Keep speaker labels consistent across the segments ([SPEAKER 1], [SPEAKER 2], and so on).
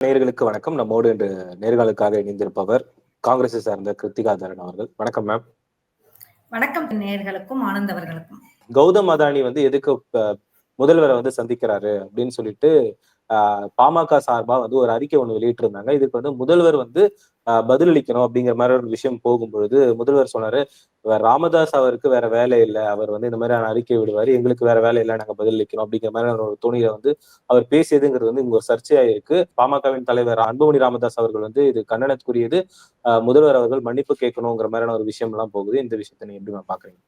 [SPEAKER 1] நேயர்களுக்கு வணக்கம். நம்மோடு இன்று நேர்காணலுக்காக இணைந்திருப்பவர் காங்கிரஸை சார்ந்த கிருத்திகா தரன் அவர்கள். வணக்கம் மேம்
[SPEAKER 2] வணக்கம் நேயர்களுக்கும் ஆனந்தவர்களுக்கும்
[SPEAKER 1] கௌதம் அதானி வந்து எதுக்கு முதல்வரை வந்து சந்திக்கிறாரு அப்படின்னு சொல்லிட்டு பாமக சார்பா வந்து ஒரு அறிக்கை ஒண்ணு வெளியிட்டிருந்தாங்க. இதுக்கு வந்து முதல்வர் வந்து ஆஹ், பதிலளிக்கணும் அப்படிங்கிற மாதிரி ஒரு விஷயம் போகும்பொழுது முதல்வர் சொன்னாரு ராமதாஸ் அவருக்கு வேற வேலை இல்லை. அவர் வந்து இந்த மாதிரியான அறிக்கை விடுவாரு. எங்களுக்கு வேற வேலை இல்லை. நாங்க பதிலளிக்கணும். அப்படிங்கிற மாதிரி ஒரு துணியில வந்து அவர் பேசியதுங்கிறது வந்து இங்க ஒரு சர்ச்சையா இருக்கு பாமகவின் தலைவர் அன்புமணி ராமதாஸ் அவர்கள் வந்து இது கண்டனத்துக்குரியது. முதல்வர் அவர்கள் மன்னிப்பு கேட்கணுங்கிற மாதிரியான ஒரு விஷயம் எல்லாம் போகுது. இந்த விஷயத்தை நீங்க எப்படி பாக்குறீங்க?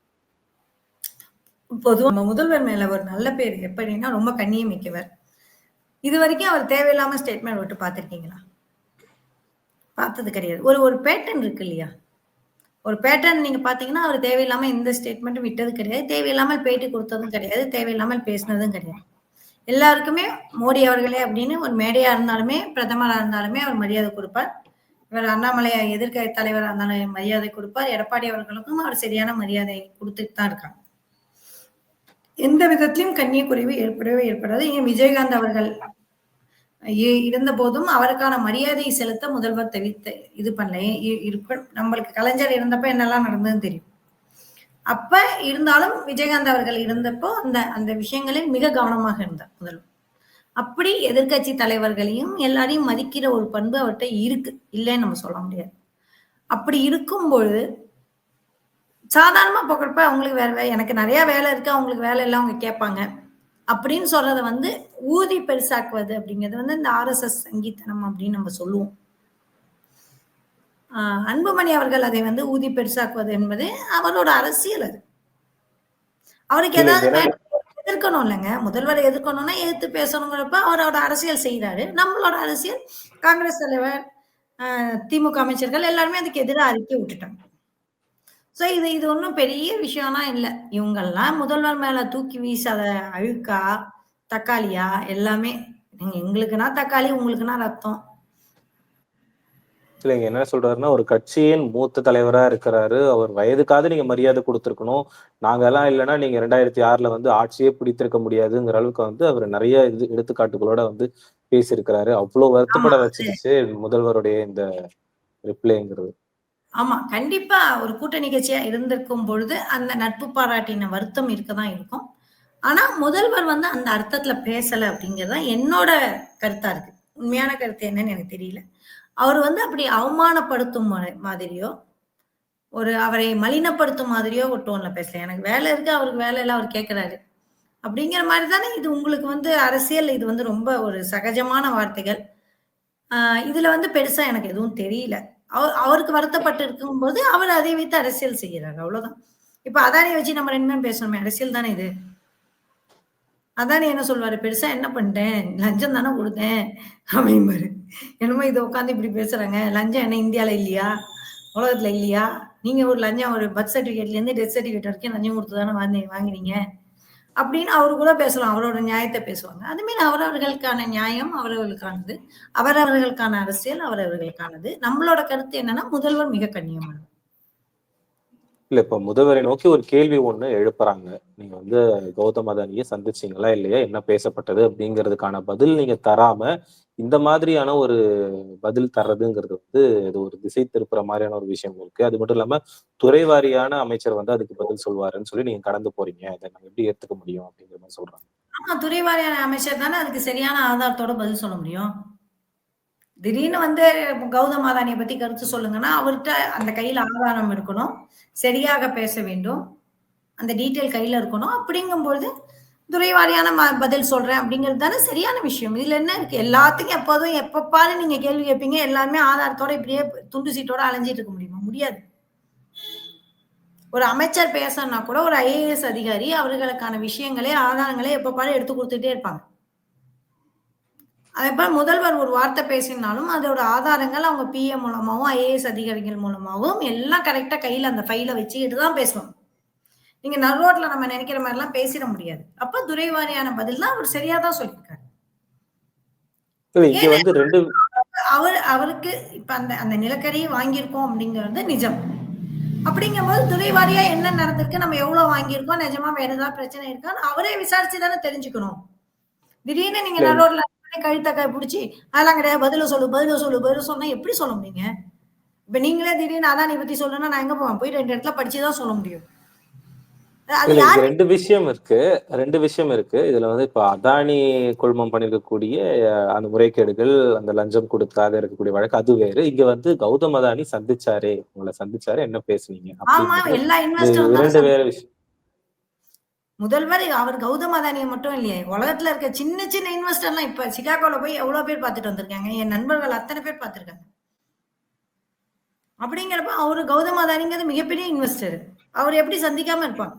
[SPEAKER 2] பொதுவா நம்ம முதல்வர் மேல ஒரு நல்ல பேர் எப்படின்னா ரொம்ப கண்ணியமிக்கவர் இது வரைக்கும் அவர் தேவையில்லாம ஸ்டேட்மெண்ட் விட்டு பார்த்துருக்கீங்களா? பார்த்தது கிடையாது. ஒரு ஒரு பேட்டர்ன் இருக்கு இல்லையா? ஒரு பேட்டர்ன் நீங்க பாத்தீங்கன்னா அவர் தேவையில்லாம எந்த ஸ்டேட்மெண்ட்டும் விட்டது கிடையாது. தேவையில்லாமல் பேட்டி கொடுத்ததும் கிடையாது. தேவையில்லாமல் பேசினதும் கிடையாது. எல்லாருக்குமே மோடி அவர்களே அப்படின்னு ஒரு மேடையா இருந்தாலுமே பிரதமராக இருந்தாலுமே அவர் மரியாதை கொடுப்பார். இவர் அண்ணாமலை எதிர்க்கட்சி தலைவராக இருந்தாலும் மரியாதை கொடுப்பார். எடப்பாடி அவர்களுக்கும் அவர் சரியான மரியாதை கொடுத்துட்டு தான் இருக்காங்க. எந்த விதத்திலும் கண்ணிய குறைவு ஏற்படவே ஏற்படாது. ஏன் விஜயகாந்த் அவர்கள் இருந்த போதும் அவருக்கான மரியாதையை செலுத்த முதல்வர் தெரிவித்த இது பண்ணல. இருப்ப நம்மளுக்கு கலைஞர் இருந்தப்ப என்னெல்லாம் நடந்ததுன்னு தெரியும். அப்ப இருந்தாலும் விஜயகாந்த் அவர்கள் இருந்தப்போ அந்த அந்த விஷயங்களில் மிக கவனமாக இருந்தார் முதல்வர். அப்படி எதிர்க்கட்சி தலைவர்களையும் எல்லாரையும் மதிக்கிற ஒரு பண்பு அவர்கிட்ட இருக்கு. இல்லைன்னு நம்ம சொல்ல முடியாது. அப்படி இருக்கும்பொழுது சாதாரணமா போக்குறப்ப அவங்களுக்கு வேற எனக்கு நிறைய வேலை இருக்கு அவங்களுக்கு வேலை இல்லை அவங்க கேட்பாங்க. அப்படின்னு சொல்றத வந்து ஊதி பெருசாக்குவது அப்படிங்கிறது வந்து இந்த ஆர்எஸ்எஸ் சங்கீத்தனம் அப்படின்னு நம்ம சொல்லுவோம். ஆஹ் அன்புமணி அவர்கள் அதை வந்து ஊதி பெருசாக்குவது என்பது அவரோட அரசியல் அது. அவருக்கு ஏதாவது எதிர்க்கணும் இல்லைங்க. முதல்வரை எதிர்க்கணும்னா எதிர்த்து பேசணுங்கிறப்ப அவரோட அரசியல் செய்யறாரு நம்மளோட அரசியல் காங்கிரஸ் தலைவர் ஆஹ் திமுக அமைச்சர்கள் எல்லாருமே அதுக்கு எதிராக அறிக்கை விட்டுட்டாங்க. சோ இது இது ஒன்றும் பெரிய விஷயம்லாம் இல்லை. இவங்கெல்லாம் முதல்வர் மேல தூக்கி வீசாத அழுக்கா தக்காளியா எல்லாமே. எங்களுக்குன்னா தக்காளி உங்களுக்குன்னா ரத்தம்.
[SPEAKER 1] இல்லைங்க என்ன சொல்றாருன்னா ஒரு கட்சியின் மூத்த தலைவரா இருக்கிறாரு. அவர் வயதுக்காவது நீங்க மரியாதை கொடுத்துருக்கணும். நாங்க எல்லாம் இல்லைன்னா நீங்க ரெண்டாயிரத்தி ஆறுல வந்து ஆட்சியே பிடித்திருக்க முடியாதுங்கிற அளவுக்கு வந்து அவர் நிறைய இது எடுத்துக்காட்டுகளோட வந்து பேசியிருக்கிறாரு. அவ்வளவு வருத்தப்பட வச்சிருச்சு முதல்வருடைய இந்த ரிப்ளைங்கிறது.
[SPEAKER 2] ஆமா கண்டிப்பா ஒரு கூட்டணி கட்சியா இருந்திருக்கும் பொழுது அந்த நட்பு பாராட்டின வருத்தம் இருக்கதான் இருக்கும். ஆனா முதல்வர் வந்து அந்த அர்த்தத்துல பேசல அப்படிங்கறத தான் என்னோட கருத்தா இருக்கு. உண்மையான கருத்து என்னன்னு எனக்கு தெரியல. அவர் வந்து அப்படி அவமானப்படுத்தும் மாதிரியோ ஒரு அவரை மலினப்படுத்தும் மாதிரியோ ஒரு டோன்ல பேசல. எனக்கு வேலை இருக்கு அவருக்கு வேலை எல்லாம் அவர் கேட்கிறாரு அப்படிங்கிற மாதிரி தானே இது உங்களுக்கு வந்து அரசியல் இது வந்து ரொம்ப ஒரு சகஜமான வார்த்தைகள். ஆஹ் இதுல வந்து பெருசா எனக்கு எதுவும் தெரியல. அவர் அவருக்கு வருத்தப்பட்டு இருக்கும்போது அவர் அதை வைத்து அரசியல் செய்யறாரு அவ்வளவுதான். இப்ப அதானே வச்சு நம்ம ரெண்டு பேரும் பேசணுமே. அரசியல் தானே இது? அதானே என்ன சொல்வாரு பெருசா என்ன பண்ணிட்டேன்? லஞ்சம் தானே கொடுத்தேன். அப்படிம்பாரு. என்னமோ இதை உட்காந்து இப்படி பேசுறாங்க. லஞ்சம் என்ன இந்தியால இல்லையா? உலகத்துல இல்லையா? நீங்க ஒரு லஞ்சம் ஒரு பர்த் சர்டிபிகேட்ல இருந்து டெத் சர்டிபிகேட் வரைக்கும் லஞ்சம் கொடுத்து தானே வாங்கி வாங்கினீங்க. அப்படின்னு அவரு கூட பேசலாம். அவரோட நியாயத்தை பேசுவாங்க. அதுமாரி அவரவர்களுக்கான நியாயம் அவரவர்களுக்கானது. அவரவர்களுக்கான அரசியல் அவரவர்களுக்கானது. நம்மளோட கருத்து என்னன்னா முதல்வர் மிக கண்ணியமானது
[SPEAKER 1] இல்ல இப்ப முதல்வரை நோக்கி ஒரு கேள்வி ஒண்ணு எழுப்புறாங்க. நீங்க வந்து கௌதம் அதானியை சந்திச்சீங்களா இல்லையா? என்ன பேசப்பட்டது அப்படிங்கிறதுக்கான பதில் நீங்க தராம இந்த மாதிரியான ஒரு பதில் தர்றதுங்கிறது வந்து இது ஒரு திசை திருப்புற மாதிரியான ஒரு விஷயம் இருக்கு. அது மட்டும் இல்லாம துறை வாரியான அமைச்சர் வந்து அதுக்கு பதில் சொல்வாருன்னு சொல்லி நீங்க கடந்து போறீங்க. அதை நாங்க எப்படி ஏத்துக்க முடியும் அப்படிங்கிற மாதிரி சொல்றாங்க.
[SPEAKER 2] ஆமா துறை வாரியான அமைச்சர் தானே அதுக்கு சரியான ஆதாரத்தோட பதில் சொல்ல முடியும். திடீர்னு வந்து கௌதம் பத்தி கருத்து சொல்லுங்கன்னா அவர்கிட்ட அந்த கையில ஆதாரம் இருக்கணும். சரியாக பேச வேண்டும். அந்த டீட்டெயில் கையில இருக்கணும். அப்படிங்கும்பொழுது துறைவாரியான ம- பதில் சொல்றேன் அப்படிங்கிறது தானே சரியான விஷயம். இதுல என்ன இருக்கு? எல்லாத்துக்கும் எப்போதும் எப்ப பாரு நீங்க கேள்வி கேட்பீங்க எல்லாருமே ஆதாரத்தோட இப்படியே துண்டு சீட்டோட அலைஞ்சிட்டு இருக்க முடியுமா? முடியாது. ஒரு அமைச்சர் பேசணும்னா கூட ஒரு ஐஏஎஸ் அதிகாரி அவர்களுக்கான விஷயங்களே ஆதாரங்களே எப்ப பாரு எடுத்து கொடுத்துட்டே இருப்பாங்க. அதே போல முதல்வர் ஒரு வார்த்தை பேசினாலும் அதோட ஆதாரங்கள் அவங்க பிஎம் மூலமாவும் ஐஏஎஸ் அதிகாரிகள் மூலமாவும் எல்லாம் கரெக்டா கையில அந்த ஃபைலை வச்சுக்கிட்டு தான் பேசுவாங்க. நீங்க நடுரோட்ல நம்ம நினைக்கிற மாதிரி எல்லாம் பேசிட முடியாது. அப்ப துறை வாரியான பதில் தான் அவர் சரியா தான் சொல்லியிருக்காரு. அவர் அவருக்கு இப்ப அந்த அந்த நிலக்கரியை வாங்கியிருக்கோம் அப்படிங்கிறது நிஜம். அப்படிங்கும்போது துறை வாரியா என்ன நடந்திருக்கு நம்ம எவ்வளவு வாங்கியிருக்கோம் நிஜமா வேற ஏதாவது பிரச்சனை இருக்கான்னு அவரே விசாரிச்சு தானே தெரிஞ்சுக்கணும். திடீர்னு நீங்க
[SPEAKER 1] இல்ல.
[SPEAKER 2] நடுரோட்ல கழுத்தக்கா பிடிச்சி அதெல்லாம் கிடையாது. பதில சொல்லு பதில சொல்லு பதில சொன்னா எப்படி சொல்ல முடியுங்க? இப்ப நீங்களே திடீர்னு அதானி பத்தி சொல்லணும்னா நான் எங்க போவேன்? போய் ரெண்டு இடத்துல படிச்சுதான் சொல்ல முடியும்.
[SPEAKER 1] ரெண்டு விஷயம் இருக்கு. ரெண்டு விஷயம் இருக்கு. இதுல வந்து இப்ப அதானி குழுமம் பண்ணிருக்கக்கூடிய அந்த முறைகேடுகள் அந்த லஞ்சம் கொடுத்தாக இருக்கக்கூடிய வழக்கு அது வேறு. இங்க வந்து கௌதம் அதானி சந்திச்சாரே. உங்களை சந்திச்சாரு. என்ன பேசுனீங்க? இரண்டு வேற விஷயம்.
[SPEAKER 2] முதல்வர் அவர் கௌதம் அதானியை மட்டும் இல்லையே உலகத்துல இருக்க சின்ன சின்ன இன்வெஸ்டர்லாம் இப்ப சிகாகோல போய் எவ்வளவு பேர் பார்த்துட்டு வந்திருக்காங்க? என் நண்பர்கள் அத்தனை பேர் பார்த்திருக்காங்க. அப்படிங்கிறப்ப அவரு கௌதம் அதானிங்கிறது மிகப்பெரிய இன்வெஸ்டர் அவர் எப்படி சந்திக்காம இருப்பாங்க?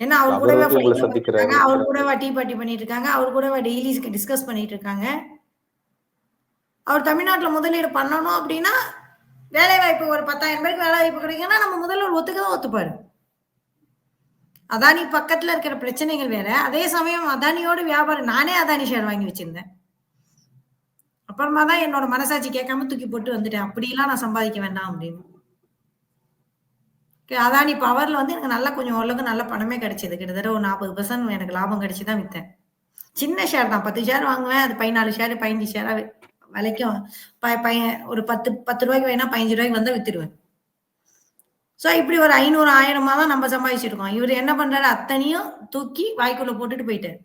[SPEAKER 2] ஏன்னா அவர் கூடவே. பண்ணிட்டு இருக்காங்க, அவர் கூடவா டீ பார்ட்டி பண்ணிட்டு இருக்காங்க அவர் கூடவா டெய்லி டிஸ்கஸ் பண்ணிட்டு இருக்காங்க அவர் தமிழ்நாட்டுல முதலீடு பண்ணணும் அப்படின்னா வேலை வாய்ப்பு ஒரு பத்தாயிரம் பேருக்கு வேலை வாய்ப்பு கிடைக்குன்னா நம்ம முதல்வர் ஒத்துக்கதான் ஒத்துப்பாரு. அதானி பக்கத்துல இருக்கிற பிரச்சனைகள் வேற. அதே சமயம் அதானியோட வியாபாரம் நானே அதானி ஷேர் வாங்கி வச்சிருந்தேன். அப்புறமா தான் என்னோட மனசாட்சி கேட்காம தூக்கி போட்டு வந்துட்டேன். அப்படிலாம் நான் சம்பாதிக்க வேண்டாம் அப்படின்னு. அதானி பவர்ல வந்து எனக்கு நல்லா கொஞ்சம் ஓரளவுக்கு நல்ல பணமே கிடைச்சது. கிட்டத்தட்ட ஒரு நாற்பது பர்சன்ட் எனக்கு லாபம் கிடைச்சி தான் வித்தேன். சின்ன ஷேர் தான். பத்து ஷேர் வாங்குவேன் அது பதினாலு ஷேர் பதினஞ்சு ஷேரா விலைக்கும். ப- பையன் ஒரு பத்து பத்து ரூபாய்க்கு வேணா பதினஞ்சு ரூபாய்க்கு வந்தா வித்துருவேன் ஸோ இப்படி ஒரு ஐநூறு ஆயிரமா தான் நம்ம சம்பாதிச்சிருக்கோம். இவர் என்ன பண்றாரு? அத்தனையும் தூக்கி வாய்க்குள்ள போட்டுட்டு போயிட்டாரு.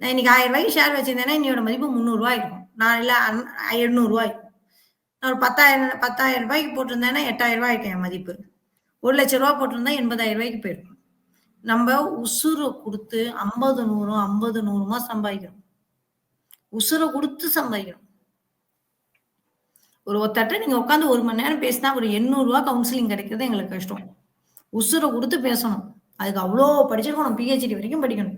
[SPEAKER 2] நான் இன்னைக்கு ஆயிரம் ரூபாய்க்கு ஷேர் வச்சிருந்தேன்னா இன்னையோட மதிப்பு முந்நூறுரூவா இருக்கும். நான் இல்லை எழுநூறுவா இருக்கும். நான் ஒரு பத்தாயிரம் பத்தாயிரம் ரூபாய்க்கு போட்டிருந்தேன்னா எட்டாயிரம் ரூபாய் இருக்கும் என் மதிப்பு. ஒரு லட்ச ரூபா போட்டிருந்தா எண்பதாயிரம் ரூபாய்க்கு போயிருக்கும். நம்ம உசுரை கொடுத்து ஐம்பது நூறும் ஐம்பது நூறுமா சம்பாதிக்கிறோம். உசுரை கொடுத்து சம்பாதிக்கிறோம். ஒரு ஒருத்தட்ட நீங்க உட்காந்து ஒரு மணி நேரம் பேசினா ஒரு எண்ணூறு ரூபா கவுன்சிலிங் கிடைக்கிறது எங்களுக்கு கஷ்டம். உசுரை கொடுத்து பேசணும். அதுக்கு அவ்வளோ படிச்சிருக்கணும் பிஹெச்டி வரைக்கும் படிக்கணும்.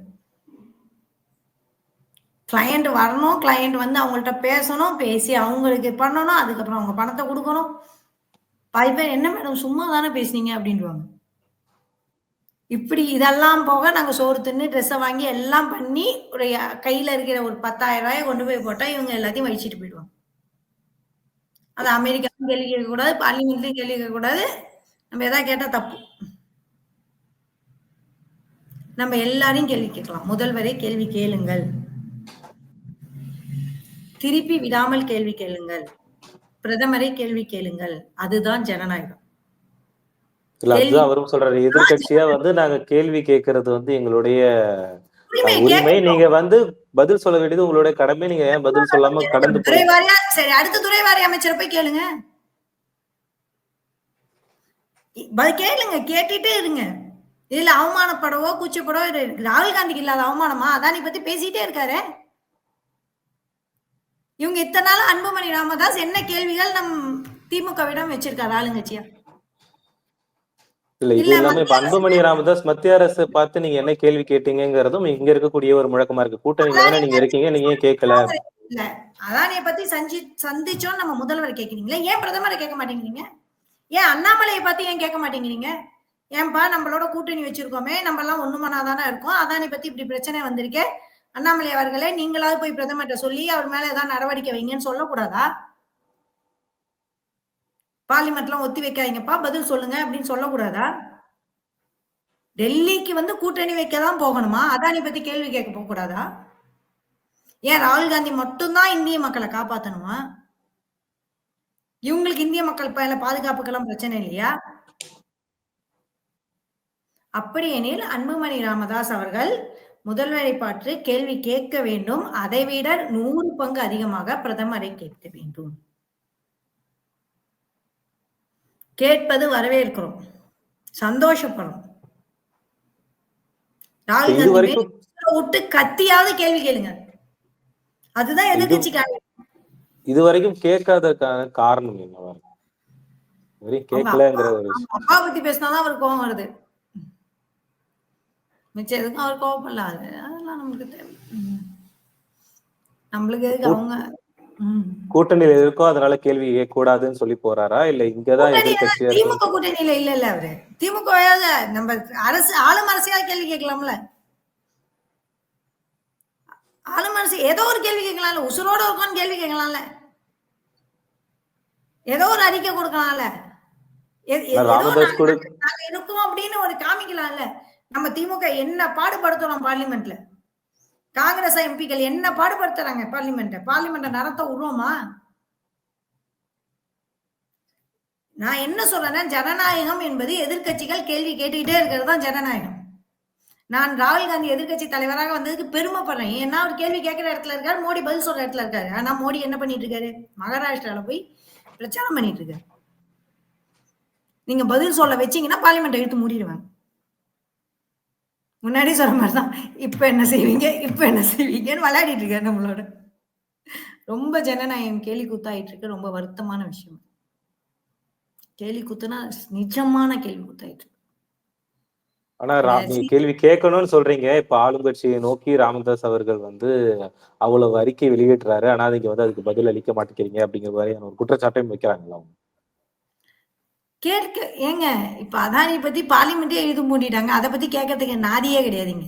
[SPEAKER 2] கிளையண்ட் வரணும். கிளையண்ட் வந்து அவங்கள்ட்ட பேசணும். பேசி அவங்களுக்கு பண்ணணும். அதுக்கப்புறம் அவங்க பணத்தை கொடுக்கணும். பாதி பேர் என்ன மேடம் சும்மா தானே பேசுனீங்க? அப்படின்வாங்க இப்படி இதெல்லாம் போக நாங்க சோறு தின்னு ட்ரெஸ்ஸை வாங்கி எல்லாம் பண்ணி ஒரு கையில் கையில இருக்கிற ஒரு பத்தாயிரம் ரூபாயை கொண்டு போய் போட்டா இவங்க எல்லாத்தையும் வழிச்சிட்டு போயிடுவாங்க. அது அமெரிக்காவும் கேள்வி கேட்கக்கூடாது பார்லிமெண்ட்லயும் கேள்வி கேட்கக்கூடாது நம்ம எதாவது கேட்டா தப்பு. நம்ம எல்லாரையும் கேள்வி கேட்கலாம். முதல்வரை கேள்வி கேளுங்கள். திருப்பி விடாமல் கேள்வி கேளுங்கள். பிரதமரை கேள்வி கேளுங்கள். அதுதான் ஜனநாயகம்.
[SPEAKER 1] இல்ல அதுதான் அவரும் சொல்றாரு. எதிர்க்கட்சியா வந்து நாங்க கேள்வி கேட்கறது வந்து எங்களுடைய
[SPEAKER 2] உரிமை.
[SPEAKER 1] நீங்க வந்து பதில் சொல்ல வேண்டியது உங்களுடைய கடமை. நீங்க ஏன் பதில் சொல்லாம கடந்து
[SPEAKER 2] துறை வாரியா சரி அடுத்த துறை வாரிய அமைச்சரை போய் கேளுங்க. கேளுங்க கேட்டுட்டே இருங்க. இதுல அவமானப்படவோ கூச்சப்படவோ ராகுல் காந்திக்கு இல்லாத அவமானமா? அதானி பத்தி பேசிட்டே இருக்காரு. இவங்க இத்தனை நாள் அன்புமணி ராமதாஸ் என்ன கேள்விகள் நம் திமுகவிடம் வச்சிருக்காரு ஆளுங்கட்சியா?
[SPEAKER 1] இல்ல இது
[SPEAKER 2] இல்ல,
[SPEAKER 1] இல்லாம இப்ப அன்புமணி ராமதாஸ் மத்திய அரசு பார்த்து நீங்க என்ன கேள்வி கேட்டீங்கிறதும் இங்க இருக்கக்கூடிய ஒரு முழக்கமா இருக்கு. கூட்டணியில தானே நீங்க இருக்கீங்க நீங்க ஏன் கேட்கல
[SPEAKER 2] இல்ல. அதானிய பத்தி சஞ்சி சந்திச்சோம் நம்ம முதல்வரை கேக்குறீங்களா ஏன் பிரதமரை கேட்க மாட்டேங்கிறீங்க? ஏன் அண்ணாமலையை பத்தி ஏன் கேட்க மாட்டேங்கிறீங்க? ஏன்பா நம்மளோட கூட்டணி வச்சிருக்கோமே நம்ம எல்லாம் ஒண்ணுமனா தானே இருக்கோம். அதானி பத்தி இப்படி பிரச்சனை வந்திருக்கே. அண்ணாமலை அவர்களே நீங்களாவது போய் பிரதமர்கிட்ட சொல்லி அவர் மேல ஏதாவது நடவடிக்கை வைங்கன்னு சொல்லக்கூடாதா? பார்லிமெண்ட்லாம் ஒத்தி வைக்காதீங்கப்பா பதில் சொல்லுங்க அப்படின்னு சொல்லக்கூடாதா? டெல்லிக்கு வந்து கூட்டணி வைக்க தான் போகணுமா? அதானி பத்தி கேள்வி கேட்க போக கூடாதா ஏன் ராகுல் காந்தி மட்டும்தான் இந்திய மக்களை காப்பாத்தணுமா? இவங்களுக்கு இந்திய மக்கள் மேல பாதுகாப்புக்கெல்லாம் பிரச்சனை இல்லையா? அப்படியெனில் அன்புமணி ராமதாஸ் அவர்கள் முதல்வரை பார்த்து கேள்வி கேட்க வேண்டும். அதைவிட நூறு பங்கு அதிகமாக பிரதமரை கேட்க வேண்டும். கேட்பது வரவேற்கிறோம். சந்தோஷப்படும். ராகுல் விட்டு கத்தியாவது கேள்வி கேளுங்க. அதுதான் எதிர்கட்சிக்காக
[SPEAKER 1] இது வரைக்கும் கேட்காததுக்கான காரணம் என்னவா கேட்கலங்கிற ஒரு
[SPEAKER 2] அப்பா பத்தி பேசினாதான் அவருக்கு கோவம் வருது. மிச்சம் எதுக்கும் அவர் கோவப்படல அது அதெல்லாம் நமக்கு தேவை. நம்மளுக்கு எதுக்கு அவங்க.
[SPEAKER 1] கூட்டணியில இருக்கோ அதனால கேள்வி கேட்க கூடாதுன்னு சொல்லி போறாரா? இல்ல இங்கதான் எதிர்கட்சியா
[SPEAKER 2] திமுக கூட்டணியில இல்ல இல்ல அவரு. திமுக நம்ம அரசு ஆளும் அரசியல் கேள்வி கேட்கலாம்ல. ஆளும் அரசு ஏதோ ஒரு கேள்வி கேட்கலாம்ல. உசுரோட இருக்கோன்னு கேள்வி கேட்கலாம்ல. ஏதோ ஒரு அறிக்கை கொடுக்கலாம்ல. இருக்கோம் அப்படின்னு ஒரு காமிக்கலாம்ல. நம்ம திமுக என்ன பாடுபடுத்துறோம் பார்லிமெண்ட்ல காங்கிரஸ் எம்பிக்கள் என்ன பாடுபடுத்துறாங்க பார்லிமெண்ட்டை? பார்லிமெண்ட்டை நடத்த விடுவோமா நான் என்ன சொல்றேன்னா ஜனநாயகம் என்பது எதிர்க்கட்சிகள் கேள்வி கேட்டுக்கிட்டே இருக்கிறது தான் ஜனநாயகம். நான் ராகுல் காந்தி எதிர்க்கட்சி தலைவராக வந்ததுக்கு பெருமைப்படுறேன். ஏன்னா அவர் கேள்வி கேட்கிற இடத்துல இருக்காரு மோடி பதில் சொல்ற இடத்துல இருக்காரு. ஆனா மோடி என்ன பண்ணிட்டு இருக்காரு? மகாராஷ்டிரால போய் பிரச்சாரம் பண்ணிட்டு இருக்காரு. நீங்க பதில் சொல்ல வச்சீங்கன்னா பார்லிமெண்ட் எடுத்து மூடிடுவாங்க. முன்னாடி சொன்ன மாதிரி தான் இப்ப என்ன செய்வீங்க? இப்ப என்ன செய்வீங்கன்னு விளையாடிட்டு இருக்காரு நம்மளோட. ரொம்ப ஜனநாயகம் கேலி கூத்தாயிட்டு இருக்கு. ரொம்ப வருத்தமான விஷயம். கேலி கூத்துனா நிஜமான கேள்வி கூத்தாயிட்டு.
[SPEAKER 1] ஆனா நீங்க கேள்வி கேட்கணும்னு சொல்றீங்க. இப்ப ஆளுங்கட்சியை நோக்கி ராமதாஸ் அவர்கள் வந்து அவ்வளவு அறிக்கை வெளியிடுறாரு. ஆனா நீங்க வந்து அதுக்கு பதில் அளிக்க மாட்டேங்கிறீங்க அப்படிங்கிற மாதிரியான ஒரு குற்றச்சாட்டையும் வைக்கிறாங்களா அவங்க?
[SPEAKER 2] கேட்க ஏங்க இப்ப அதானி பத்தி பார்லிமெண்டே எழுதி மூடிட்டாங்க. அதை பத்தி கேட்கறதுக்கு நாதியே கிடையாதுங்க.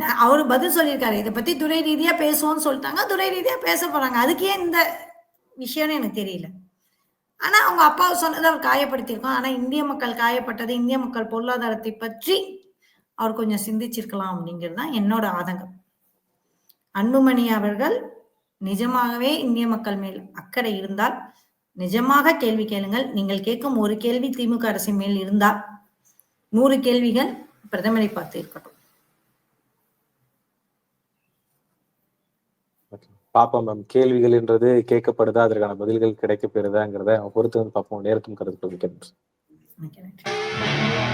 [SPEAKER 2] நான் அவரு பதில் சொல்லியிருக்காரு. இதை பத்தி துறை ரீதியா பேசுவோம்னு சொல்லிட்டாங்க. துறை ரீதியா பேச போறாங்க. அதுக்கே இந்த விஷயம்னு எனக்கு தெரியல. ஆனா அவங்க அப்பாவை சொன்னதை அவர் காயப்படுத்தியிருக்கோம். ஆனா இந்திய மக்கள் காயப்பட்டது இந்திய மக்கள் பொருளாதாரத்தை பற்றி அவர் கொஞ்சம் சிந்திச்சிருக்கலாம் அப்படிங்கிறது தான் என்னோட ஆதங்கம். அன்புமணி அவர்கள் நிஜமாகவே இந்திய மக்கள் மேல் அக்கறை இருந்தால் நிஜமாக கேள்வி கேளுங்கள். நீங்கள் கேட்கும் ஒரு கேள்வி திமுக அரசின் மேல் இருந்தால் நூறு கேள்விகள் பிரதமரை பார்த்து இருக்கட்டும்.
[SPEAKER 1] பாப்போம் மேம். கேள்விகள்ன்றது கேட்கப்படுதா? அதற்கான பதில்கள் கிடைக்க பெறுதாங்கிறத பொறுத்து வந்து பார்ப்போம். நேரத்தும் கருத்து
[SPEAKER 2] நினைக்கிறேன்.